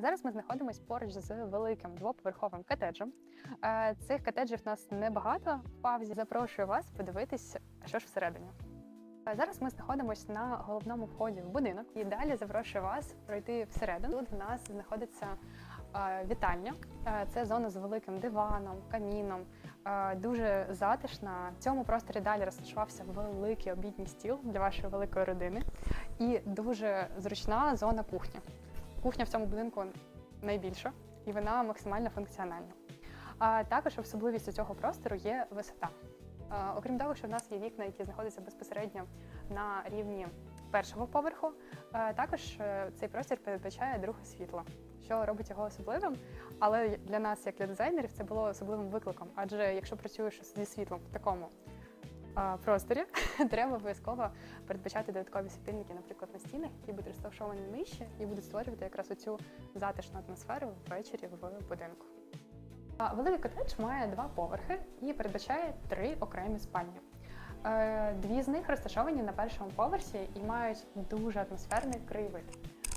Зараз ми знаходимося поруч з великим двоповерховим котеджем. Цих котеджів у нас небагато в павзі. Запрошую вас подивитись, що ж всередині. Зараз ми знаходимося на головному вході в будинок і далі запрошую вас пройти всередину. Тут в нас знаходиться вітальня. Це зона з великим диваном, каміном, дуже затишна. В цьому просторі далі розташувався великий обідній стіл для вашої великої родини і дуже зручна зона кухні. Кухня в цьому будинку найбільша і вона максимально функціональна. А також особливістю цього простору є висота. Окрім того, що в нас є вікна, які знаходяться безпосередньо на рівні першого поверху, також е, цей простір передбачає друге світло, що робить його особливим. Але для нас, як для дизайнерів, це було особливим викликом. Адже якщо працюєш зі світлом в такому просторі, треба обов'язково передбачати додаткові світильники, наприклад, на стінах, які будуть розташовані нижче і будуть створювати якраз оцю затишну атмосферу ввечері в будинку. Великий котедж має два поверхи і передбачає три окремі спальні. Е, Дві з них розташовані на першому поверсі і мають дуже атмосферний краєвид.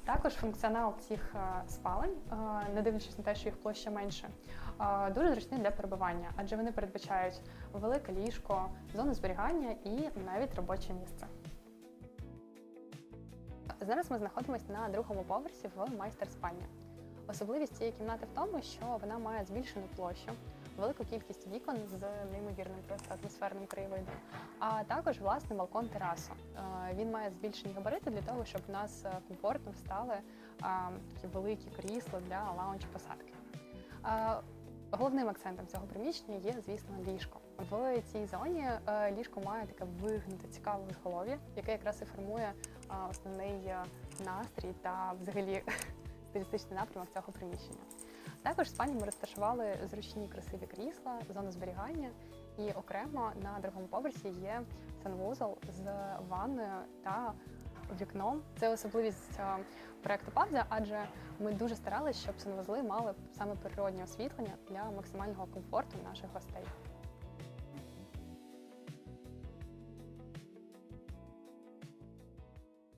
Також функціонал цих е, спалень, е, не дивлячись на те, що їх площа менше, е, дуже зручний для перебування, адже вони передбачають велике ліжко, зону зберігання і навіть робоче місце. Зараз ми знаходимося на другому поверсі в майстер-спальні. Особливість цієї кімнати в тому, що вона має збільшену площу, велику кількість вікон з неймовірним просто атмосферним краєвидом, а також власний балкон терасу. Е, Він має збільшені габарити для того, щоб у нас е, комфортно встали е, такі великі крісла для лаунж посадки. Е, Головним акцентом цього приміщення є, звісно, ліжко. В цій зоні ліжко має таке вигнуте цікаве вихолов'я, яке якраз і формує основний настрій та взагалі стилістичний напрямок цього приміщення. Також в спальні ми розташували зручні красиві крісла, зону зберігання, і окремо на другому поверсі є санвузол з ванною та вікном. Це особливість е, проекту Павза, адже ми дуже старалися, щоб санвузли мали саме природнє освітлення для максимального комфорту наших гостей.